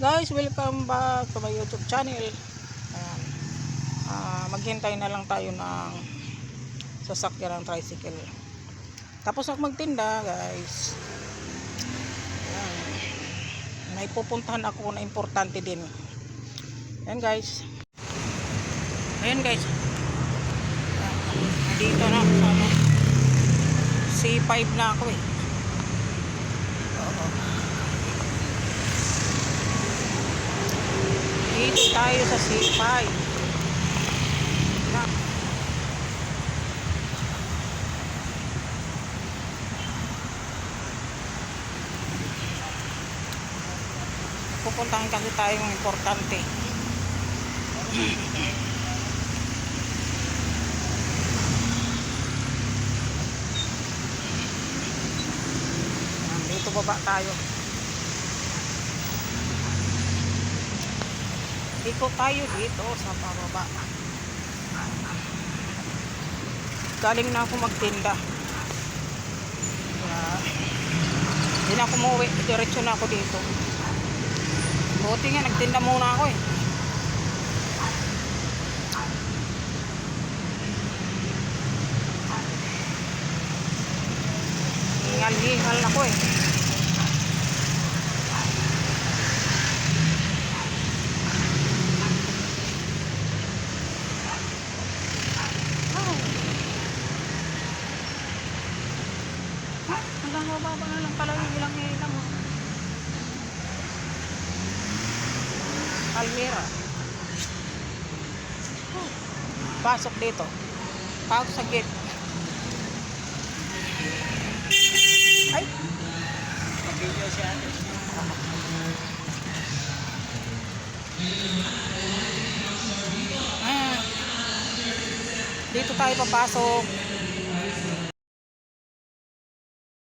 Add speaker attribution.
Speaker 1: Guys, welcome back to my YouTube channel. Ayan. Ah, maghintay na lang tayo ng sasakyan ng tricycle. Tapos ako magtinda, guys. Ayan. May pupuntahan ako na importante din. Ayan, guys. Ayan, guys. Nandito na ako sa ano. C5 na ako eh. Dito tayo sa C5. Na. Pupuntahan kasi tayong importante. Dito baba tayo. Ikot tayo dito sa pababa. Galing na ako magtinda. Hindi na ako umuwi. Diretso na ako dito. Buti nga, nagtinda muna ako eh. Hingal-hingal ako eh. Hanggang mababa na lang pala yung ilang oh. Almira. Oh, Pasok dito. Pasok sa gate. Ay!
Speaker 2: Video si ate.
Speaker 1: Ah. Dito tayo papasok.